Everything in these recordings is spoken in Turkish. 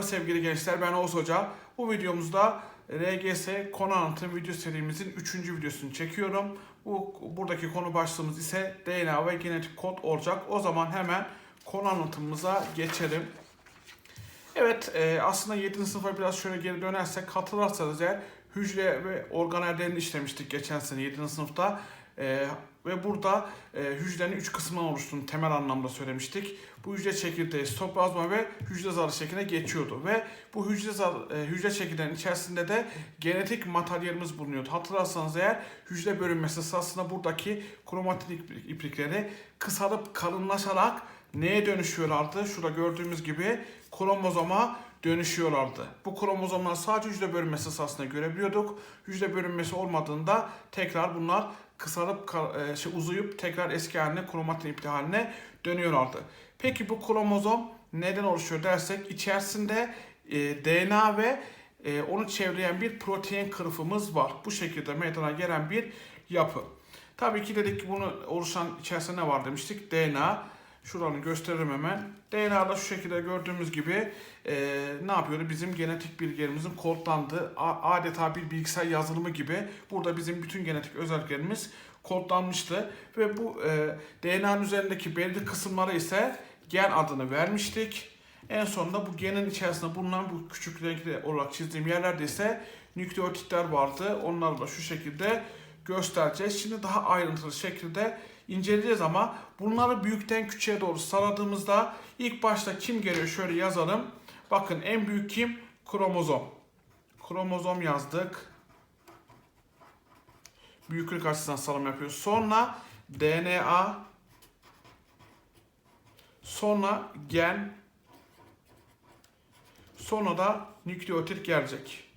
Merhaba sevgili gençler ben Oğuz Hoca. Bu videomuzda RGS konu anlatım video serimizin 3. videosunu çekiyorum. Bu buradaki konu başlığımız ise DNA ve genetik kod olacak. O zaman hemen konu anlatımımıza geçelim. Evet e, aslında 7. sınıfa biraz şöyle geri dönersek hatırlarsanız eğer hücre ve organellerini işlemiştik geçen sene 7. sınıfta. E, ve burada e, hücrenin 3 kısmından oluştuğunu temel anlamda söylemiştik. Bu hücre çekirdeği, sitoplazma ve hücre zarı şekline geçiyordu. Ve bu hücre, zar, e, hücre çekirdeğinin içerisinde de genetik materyalimiz bulunuyordu. Hatırlarsanız eğer hücre bölünmesi sırasında buradaki kromatin ip- iplikleri kısalıp kalınlaşarak neye dönüşüyorlardı? Şurada gördüğümüz gibi kromozoma dönüşüyorlardı. Bu kromozomlar sadece hücre bölünmesi sırasında görebiliyorduk. Hücre bölünmesi olmadığında tekrar bunlar kısalıp e, şey, uzayıp tekrar eski haline kromatin ipli haline dönüyorlardı. Peki bu kromozom neden oluşuyor dersek içerisinde e, DNA ve e, onu çevreyen bir protein kırıfımız var. Bu şekilde meydana gelen bir yapı. Tabii ki dedik ki bunu oluşan içerisinde ne var demiştik? DNA. Şuranı gösteririm hemen. DNA'da şu şekilde gördüğümüz gibi e, ne yapıyordu? Bizim genetik bilgilerimizin kodlandığı adeta bir bilgisayar yazılımı gibi burada bizim bütün genetik özelliklerimiz kodlanmıştı. Ve bu e, DNA'nın üzerindeki belirli kısımlara ise gen adını vermiştik. En sonunda bu genin içerisinde bulunan bu küçük renkli olarak çizdiğim yerlerde ise nükleotitler vardı. Onları da şu şekilde göstereceğiz. Şimdi daha ayrıntılı şekilde inceleyeceğiz ama bunları büyükten küçüğe doğru sıraladığımızda ilk başta kim geliyor şöyle yazalım. Bakın en büyük kim? Kromozom. Kromozom yazdık. Büyüklük açısından sıralama yapıyoruz. Sonra DNA, sonra gen, sonra da nükleotit gelecek.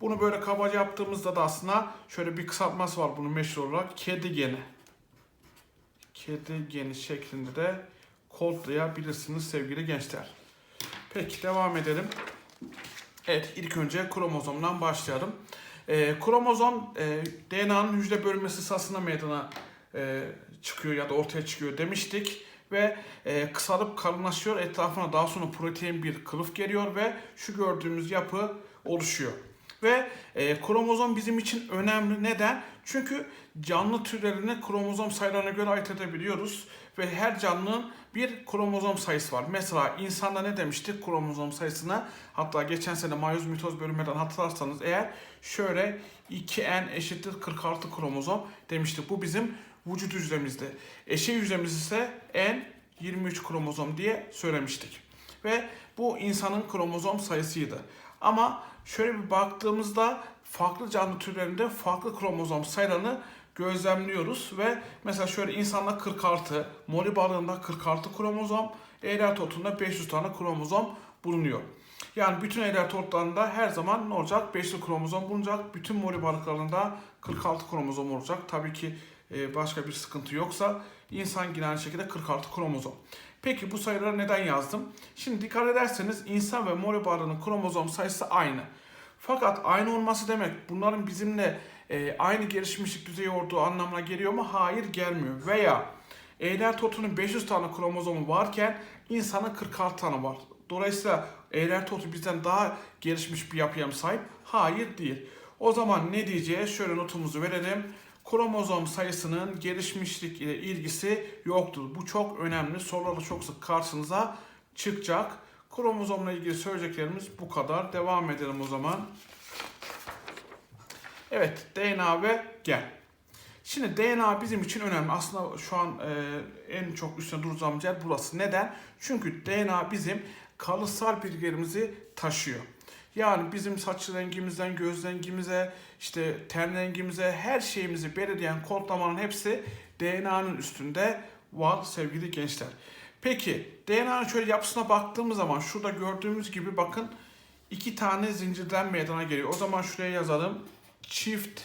Bunu böyle kabaca yaptığımızda da aslında şöyle bir kısaltması var bunun meşhur olarak. Kedi geni. Kedi geni şeklinde de kodlayabilirsiniz sevgili gençler. Peki devam edelim. Evet ilk önce kromozomdan başlayalım. Ee, kromozom e, DNA'nın hücre bölünmesi sırasında meydana e, çıkıyor ya da ortaya çıkıyor demiştik. Ve e, kısalıp kalınlaşıyor. Etrafına daha sonra protein bir kılıf geliyor ve şu gördüğümüz yapı oluşuyor. Ve e, kromozom bizim için önemli. Neden? Çünkü canlı türlerini kromozom sayılarına göre ayırt edebiliyoruz. Ve her canlının bir kromozom sayısı var. Mesela insanda ne demiştik kromozom sayısına? Hatta geçen sene mayoz mitoz bölünmeden hatırlarsanız eğer şöyle 2n eşittir 46 kromozom demiştik. Bu bizim vücut hücremizde. Eşey hücremiz ise n 23 kromozom diye söylemiştik. Ve bu insanın kromozom sayısıydı. Ama şöyle bir baktığımızda farklı canlı türlerinde farklı kromozom sayılarını gözlemliyoruz ve mesela şöyle insanda 46, mori balığında 46 kromozom, eğrelt otunda 500 tane kromozom bulunuyor. Yani bütün eğrelt otlarında her zaman ne olacak? 500 kromozom bulunacak. Bütün mori balıklarında 46 kromozom olacak. Tabii ki e, başka bir sıkıntı yoksa insan yine aynı şekilde 46 kromozom. Peki bu sayıları neden yazdım? Şimdi dikkat ederseniz insan ve mori balığının kromozom sayısı aynı. Fakat aynı olması demek bunların bizimle e, aynı gelişmişlik düzeyi olduğu anlamına geliyor mu? Hayır gelmiyor. Veya eğler totunun 500 tane kromozomu varken insanın 46 tane var. Dolayısıyla eğler totu bizden daha gelişmiş bir yapıya mı sahip? Hayır değil. O zaman ne diyeceğiz? Şöyle notumuzu verelim. Kromozom sayısının gelişmişlik ile ilgisi yoktur. Bu çok önemli. Sorularda çok sık karşınıza çıkacak. Kromozomla ilgili söyleyeceklerimiz bu kadar. Devam edelim o zaman. Evet, DNA ve gen. Şimdi DNA bizim için önemli. Aslında şu an e, en çok üstüne duracağımız yer burası. Neden? Çünkü DNA bizim kalıtsal bilgilerimizi taşıyor. Yani bizim saç rengimizden göz rengimize, işte ten rengimize, her şeyimizi belirleyen kodlamanın hepsi DNA'nın üstünde var sevgili gençler. Peki DNA'nın şöyle yapısına baktığımız zaman şurada gördüğümüz gibi bakın iki tane zincirden meydana geliyor. O zaman şuraya yazalım. Çift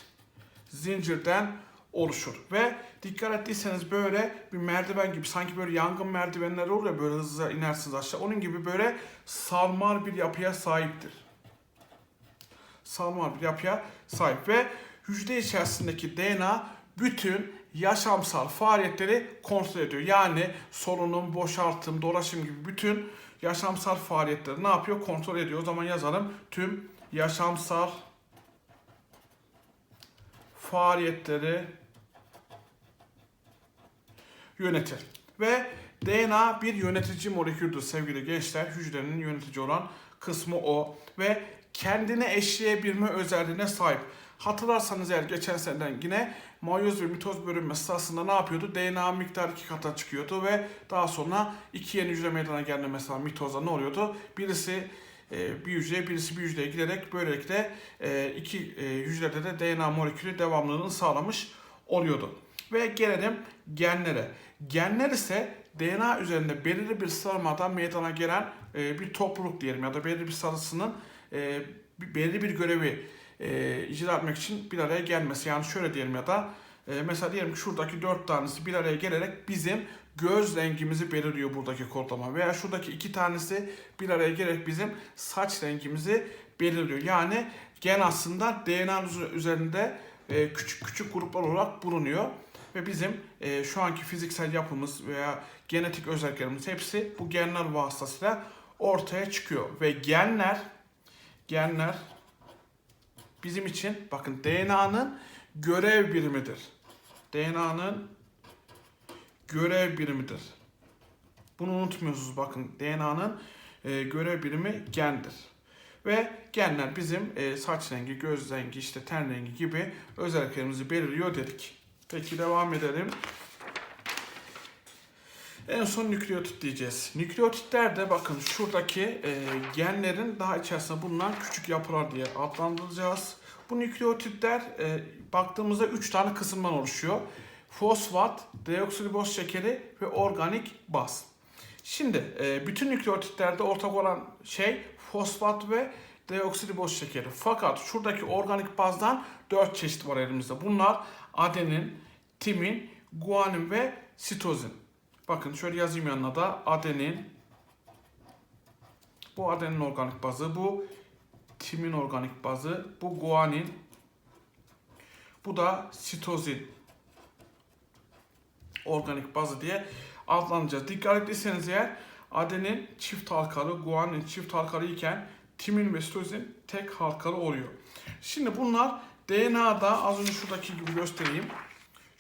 zincirden oluşur. Ve dikkat ettiyseniz böyle bir merdiven gibi sanki böyle yangın merdivenleri olur ya böyle hızlı inersiniz aşağı. Onun gibi böyle sarmal bir yapıya sahiptir. Sarmal bir yapıya sahip ve hücre içerisindeki DNA bütün yaşamsal faaliyetleri kontrol ediyor. Yani solunum, boşaltım, dolaşım gibi bütün yaşamsal faaliyetleri ne yapıyor? Kontrol ediyor. O zaman yazalım. Tüm yaşamsal faaliyetleri yönetir. Ve DNA bir yönetici moleküldür sevgili gençler. Hücrenin yönetici olan kısmı o. Ve kendine eşleyebilme özelliğine sahip. Hatırlarsanız eğer geçen seneden yine mayoz ve mitoz bölünme sırasında ne yapıyordu? DNA miktarı iki kata çıkıyordu ve daha sonra iki yeni hücre meydana geldi mesela mitozda ne oluyordu? Birisi e, bir hücreye birisi bir hücreye giderek böylelikle e, iki e, hücrede de DNA molekülü devamlılığını sağlamış oluyordu. Ve gelelim genlere. Genler ise DNA üzerinde belirli bir sıralamadan meydana gelen bir topluluk diyelim ya da belirli bir sarısının e, belirli bir görevi e, icra etmek için bir araya gelmesi. Yani şöyle diyelim ya da e, mesela diyelim ki şuradaki dört tanesi bir araya gelerek bizim göz rengimizi belirliyor buradaki kodlama. Veya şuradaki iki tanesi bir araya gelerek bizim saç rengimizi belirliyor. Yani gen aslında DNA üzerinde e, küçük küçük gruplar olarak bulunuyor. Ve bizim e, şu anki fiziksel yapımız veya genetik özelliklerimiz hepsi bu genler vasıtasıyla ortaya çıkıyor. Ve genler genler bizim için bakın DNA'nın görev birimidir. DNA'nın görev birimidir. Bunu unutmuyorsunuz bakın DNA'nın e, görev birimi gendir. Ve genler bizim e, saç rengi, göz rengi, işte ten rengi gibi özelliklerimizi belirliyor dedik. Peki devam edelim. En son nükleotit diyeceğiz. Nükleotitler de bakın şuradaki e, genlerin daha içerisinde bulunan küçük yapılar diye adlandıracağız. Bu nükleotitler e, baktığımızda 3 tane kısımdan oluşuyor. Fosfat, deoksiriboz şekeri ve organik baz. Şimdi e, bütün nükleotitlerde ortak olan şey fosfat ve deoksiriboz şekeri. Fakat şuradaki organik bazdan 4 çeşit var elimizde. Bunlar adenin, timin, guanin ve sitozin. Bakın şöyle yazayım yanına da adenin, bu adenin organik bazı, bu timin organik bazı, bu guanin, bu da sitozin organik bazı diye adlandıracağız. Dikkat ettiyseniz eğer adenin çift halkalı, guanin çift halkalı iken timin ve sitozin tek halkalı oluyor. Şimdi bunlar DNA'da az önce şuradaki gibi göstereyim.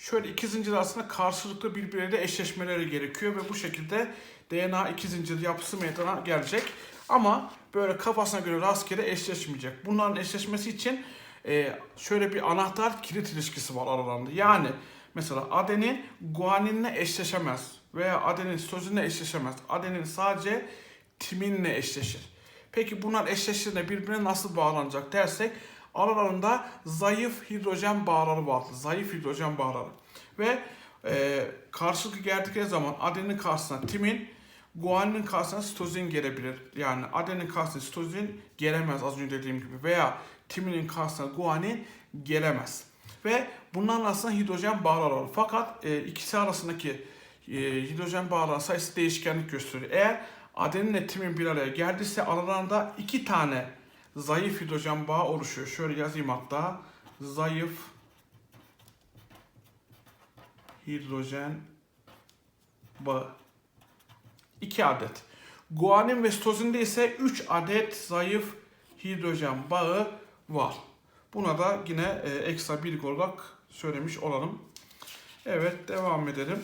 Şöyle iki zincir arasında karşılıklı birbirleriyle eşleşmeleri gerekiyor ve bu şekilde DNA iki zincir yapısı meydana gelecek. Ama böyle kafasına göre rastgele eşleşmeyecek. Bunların eşleşmesi için e, şöyle bir anahtar kilit ilişkisi var aralarında. Yani mesela adenin guaninle eşleşemez veya adenin sitozinle eşleşemez. Adenin sadece timinle eşleşir. Peki bunlar eşleştiğinde birbirine nasıl bağlanacak dersek aralarında zayıf hidrojen bağları vardır. Zayıf hidrojen bağları. Ve e, karşılıklı geldikleri zaman adenin karşısına timin, guaninin karşısına sitozin gelebilir. Yani adenin karşısına sitozin gelemez az önce dediğim gibi. Veya timinin karşısına guanin gelemez. Ve bunların arasında hidrojen bağlar var. Fakat e, ikisi arasındaki e, hidrojen bağlar sayısı değişkenlik gösteriyor. Eğer adeninle timin bir araya geldiyse aralarında iki tane zayıf hidrojen bağı oluşuyor. Şöyle yazayım hatta. Zayıf hidrojen bağı. 2 adet. Guanin ve sitozinde ise 3 adet zayıf hidrojen bağı var. Buna da yine e, ekstra bilgi olarak söylemiş olalım. Evet devam edelim.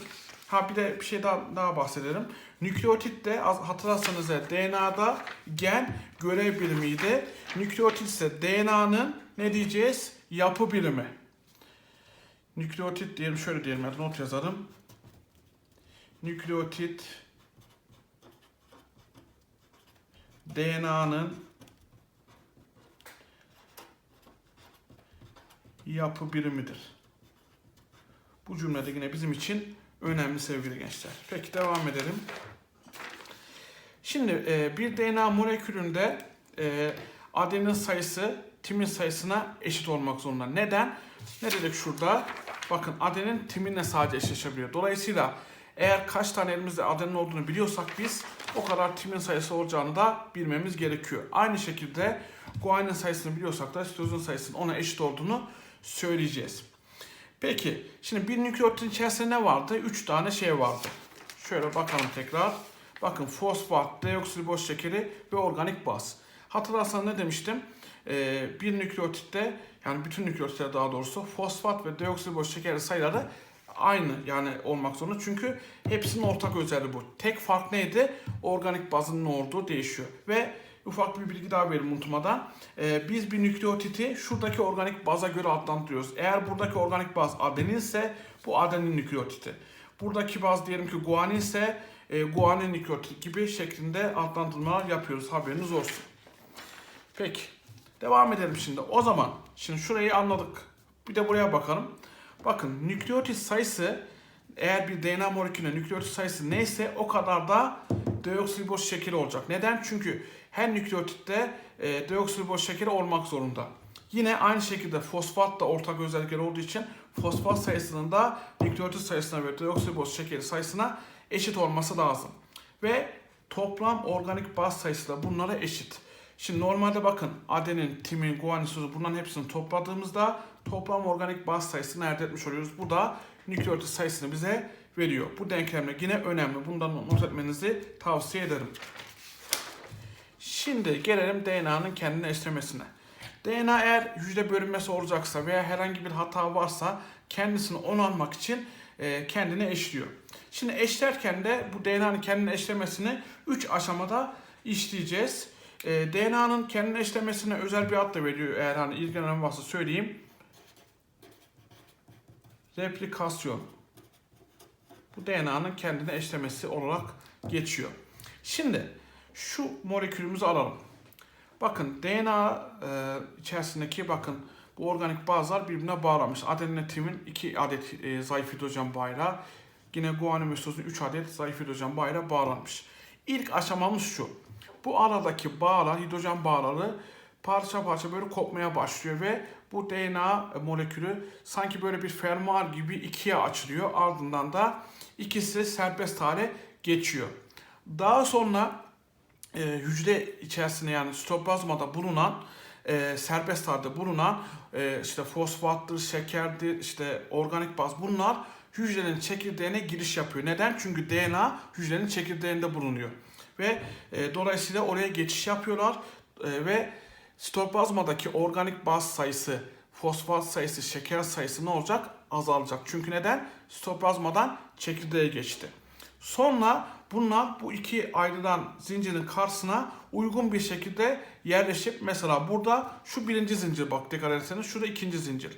Ha bir de bir şey daha, daha bahsedelim. Nükleotit de hatırlarsanız da DNA'da gen görev birimiydi. Nükleotit ise DNA'nın ne diyeceğiz? Yapı birimi. Nükleotit diyelim şöyle diyelim ya not yazalım. Nükleotit DNA'nın yapı birimidir. Bu cümlede yine bizim için önemli sevgili gençler. Peki devam edelim. Şimdi e, bir DNA molekülünde e, adenin sayısı timin sayısına eşit olmak zorunda. Neden? Ne dedik şurada? Bakın adenin timinle sadece eşleşebiliyor. Dolayısıyla eğer kaç tane elimizde adenin olduğunu biliyorsak biz o kadar timin sayısı olacağını da bilmemiz gerekiyor. Aynı şekilde guanin sayısını biliyorsak da sitozin sayısının ona eşit olduğunu söyleyeceğiz. Peki şimdi bir nükleotitin içerisinde ne vardı? 3 tane şey vardı. Şöyle bakalım tekrar. Bakın fosfat, deoksiriboz şekeri ve organik baz. Hatırlarsan ne demiştim? Ee, bir nükleotitte yani bütün nükleotitler daha doğrusu fosfat ve deoksiriboz şekeri sayıları aynı yani olmak zorunda. Çünkü hepsinin ortak özelliği bu. Tek fark neydi? Organik bazın ne olduğu değişiyor. Ve ufak bir bilgi daha vereyim unutmadan. Ee, biz bir nükleotiti şuradaki organik baza göre adlandırıyoruz. Eğer buradaki organik baz adenin ise bu adenin nükleotiti. Buradaki baz diyelim ki guanin ise e, guanin nükleotit gibi şeklinde adlandırmalar yapıyoruz. Haberiniz olsun. Peki. Devam edelim şimdi. O zaman şimdi şurayı anladık. Bir de buraya bakalım. Bakın nükleotit sayısı eğer bir DNA molekülüne nükleotit sayısı neyse o kadar da deoksiriboz şekeri olacak. Neden? Çünkü her nükleotitte e, deoksiriboz şekeri olmak zorunda. Yine aynı şekilde fosfat da ortak özellikleri olduğu için fosfat sayısının da nükleotit sayısına ve deoksiriboz şekeri sayısına eşit olması lazım. Ve toplam organik baz sayısı da bunlara eşit. Şimdi normalde bakın adenin, timin, guanin, sözü bunların hepsini topladığımızda toplam organik baz sayısını elde etmiş oluyoruz. Bu da nükleotit sayısını bize veriyor. Bu denklemle yine önemli. Bundan not etmenizi tavsiye ederim. Şimdi gelelim DNA'nın kendine eşlemesine. DNA eğer hücre bölünmesi olacaksa veya herhangi bir hata varsa kendisini onarmak için e, kendini eşliyor. Şimdi eşlerken de bu DNA'nın kendine eşlemesini 3 aşamada işleyeceğiz. E, DNA'nın kendine eşlemesine özel bir ad da veriyor eğer hani ilgilenen varsa söyleyeyim. Replikasyon. Bu DNA'nın kendine eşlemesi olarak geçiyor. Şimdi şu molekülümüzü alalım. Bakın DNA e, içerisindeki bakın bu organik bazlar birbirine bağlamış. Adenine timin 2 adet e, zayıf hidrojen bayrağı, yine sitozin 3 adet zayıf hidrojen bayrağı bağlanmış. İlk aşamamız şu. Bu aradaki bağlar, hidrojen bağları parça parça böyle kopmaya başlıyor ve bu DNA molekülü sanki böyle bir fermuar gibi ikiye açılıyor. Ardından da ikisi serbest hale geçiyor. Daha sonra e, hücre içerisinde yani sitoplazmada bulunan e, serbest halde bulunan e, işte fosfattır, şekerdir, işte organik baz bunlar hücrenin çekirdeğine giriş yapıyor. Neden? Çünkü DNA hücrenin çekirdeğinde bulunuyor. Ve e, dolayısıyla oraya geçiş yapıyorlar e, ve sitoplazmadaki organik baz sayısı, fosfat sayısı, şeker sayısı ne olacak? Azalacak. Çünkü neden? Sitoplazmadan çekirdeğe geçti. Sonra bunlar bu iki ayrılan zincirin karşısına uygun bir şekilde yerleşip mesela burada şu birinci zincir bak dikkat ederseniz şurada ikinci zincir.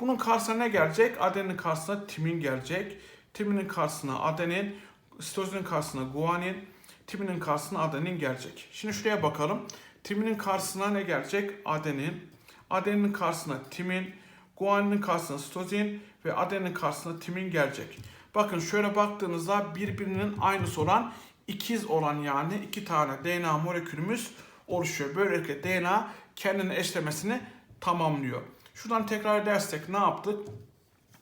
Bunun karşısına ne gelecek? Adenin karşısına timin gelecek. Timinin karşısına adenin, sitozinin karşısına guanin, timinin karşısına adenin gelecek. Şimdi şuraya bakalım. Timinin karşısına ne gelecek? Adenin. Adeninin karşısına timin, guaninin karşısına sitozin ve adenin karşısına timin gelecek. Bakın şöyle baktığınızda birbirinin aynısı olan ikiz olan yani iki tane DNA molekülümüz oluşuyor. Böylelikle DNA kendini eşlemesini tamamlıyor. Şuradan tekrar edersek ne yaptık?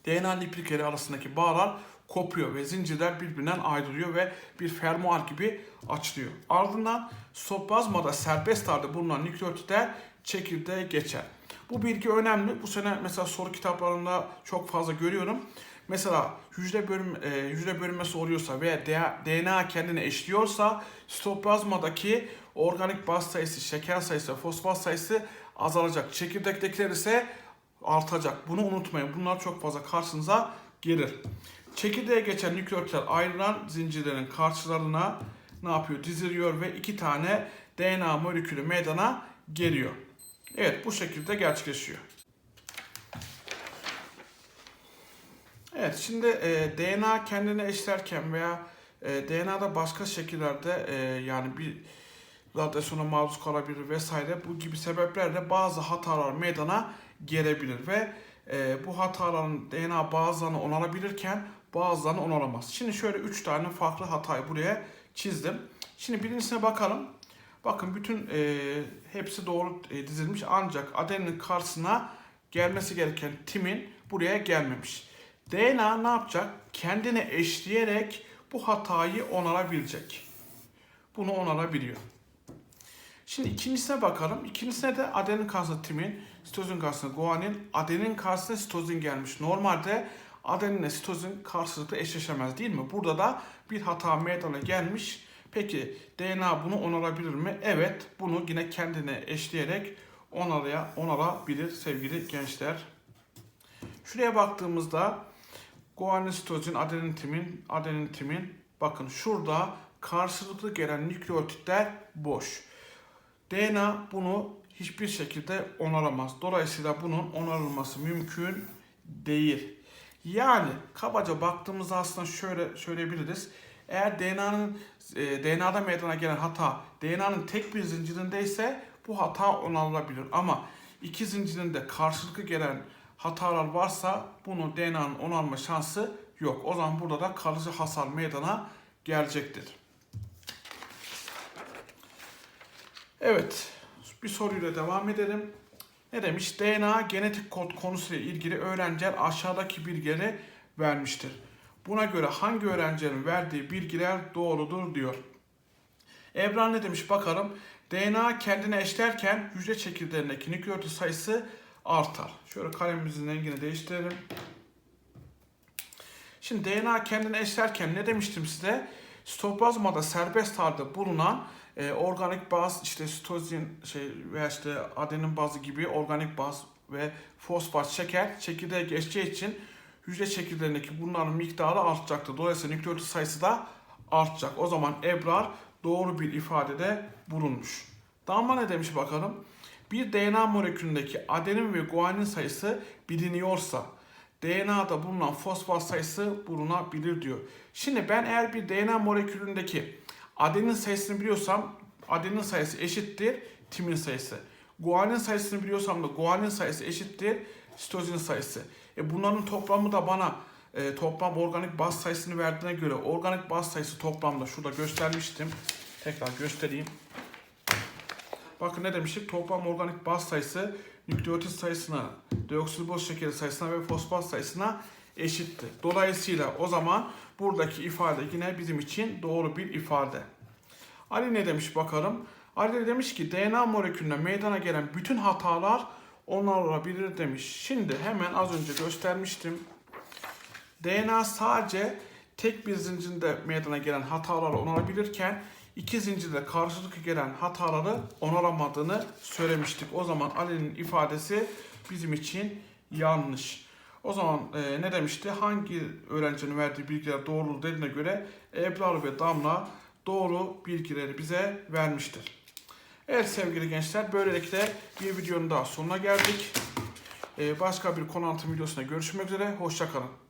DNA liplikleri arasındaki bağlar kopuyor ve zincirler birbirinden ayrılıyor ve bir fermuar gibi açılıyor. Ardından sitoplazmada serbest halde bulunan nükleotitler çekirdeğe geçer. Bu bilgi önemli. Bu sene mesela soru kitaplarında çok fazla görüyorum. Mesela hücre bölüm e, hücre bölünmesi oluyorsa veya DNA kendini eşliyorsa sitoplazmadaki organik baz sayısı, şeker sayısı, fosfat sayısı azalacak. Çekirdektekiler ise artacak. Bunu unutmayın. Bunlar çok fazla karşınıza gelir. Çekirdeğe geçen nükleotitler ayrılan zincirlerin karşılarına ne yapıyor? Diziliyor ve iki tane DNA molekülü meydana geliyor. Evet bu şekilde gerçekleşiyor. Evet şimdi e, DNA kendini eşlerken veya e, DNA'da başka şekillerde e, yani bir radyasyona maruz kalabilir vesaire bu gibi sebeplerle bazı hatalar meydana gelebilir ve e, bu hataların DNA bazılarını onarabilirken bazılarını onaramaz. Şimdi şöyle 3 tane farklı hatayı buraya çizdim. Şimdi birincisine bakalım. Bakın bütün e, hepsi doğru e, dizilmiş ancak adenin karşısına gelmesi gereken timin buraya gelmemiş. DNA ne yapacak? Kendine eşleyerek bu hatayı onarabilecek. Bunu onarabiliyor. Şimdi ikincisine bakalım. İkincisine de adenin karşısında timin, sitozin karşısında guanin, adenin karşısında sitozin gelmiş. Normalde adeninle sitozin karşılıklı eşleşemez değil mi? Burada da bir hata meydana gelmiş. Peki DNA bunu onarabilir mi? Evet, bunu yine kendine eşleyerek onaraya, onarabilir sevgili gençler. Şuraya baktığımızda guanin, sitozin, adenin, timin, adenin, timin bakın şurada karşılıklı gelen nükleotitler boş. DNA bunu hiçbir şekilde onaramaz. Dolayısıyla bunun onarılması mümkün değil. Yani kabaca baktığımızda aslında şöyle söyleyebiliriz. Eğer DNA'nın e, DNA'da meydana gelen hata DNA'nın tek bir zincirindeyse bu hata onarılabilir. Ama iki zincirinde karşılıklı gelen hatalar varsa bunu DNA'nın onarma şansı yok. O zaman burada da kalıcı hasar meydana gelecektir. Evet, bir soruyla devam edelim. Ne demiş? DNA genetik kod konusuyla ilgili öğrenciler aşağıdaki bilgileri vermiştir. Buna göre hangi öğrencilerin verdiği bilgiler doğrudur diyor. Ebrar ne demiş bakalım. DNA kendine eşlerken hücre çekirdeğindeki nükleotit sayısı artar. Şöyle kalemimizin rengini değiştirelim. Şimdi DNA kendine eşlerken ne demiştim size? Sitoplazmada serbest halde bulunan e, organik baz işte sitozin şey veya işte adenin bazı gibi organik baz ve fosfat şeker çekirdeğe geçeceği için hücre çekirdeğindeki bunların miktarı artacaktır. Dolayısıyla nükleotit sayısı da artacak. O zaman Ebrar doğru bir ifadede bulunmuş. Damla ne demiş bakalım? Bir DNA molekülündeki adenin ve guanin sayısı biliniyorsa DNA'da bulunan fosfat sayısı bulunabilir diyor. Şimdi ben eğer bir DNA molekülündeki adenin sayısını biliyorsam adenin sayısı eşittir timin sayısı. Guanin sayısını biliyorsam da guanin sayısı eşittir sitozin sayısı. E bunların toplamı da bana e, toplam organik baz sayısını verdiğine göre organik baz sayısı toplamda şurada göstermiştim. Tekrar göstereyim. Bakın ne demiştik? Toplam organik baz sayısı nükleotit sayısına, deoksiriboz şekeri sayısına ve fosfat sayısına eşittir. Dolayısıyla o zaman buradaki ifade yine bizim için doğru bir ifade. Ali ne demiş bakalım? Ali demiş ki DNA molekülüne meydana gelen bütün hatalar onarılabilir demiş. Şimdi hemen az önce göstermiştim. DNA sadece tek bir zincirde meydana gelen hataları onarabilirken iki zincirde karşılıklı gelen hataları onaramadığını söylemiştik. O zaman Ali'nin ifadesi bizim için yanlış. O zaman e, ne demişti? Hangi öğrencinin verdiği bilgiler doğru dediğine göre Ebrar ve Damla doğru bilgileri bize vermiştir. Evet sevgili gençler böylelikle bir videonun daha sonuna geldik. E, başka bir konu anlatım videosunda görüşmek üzere. Hoşçakalın.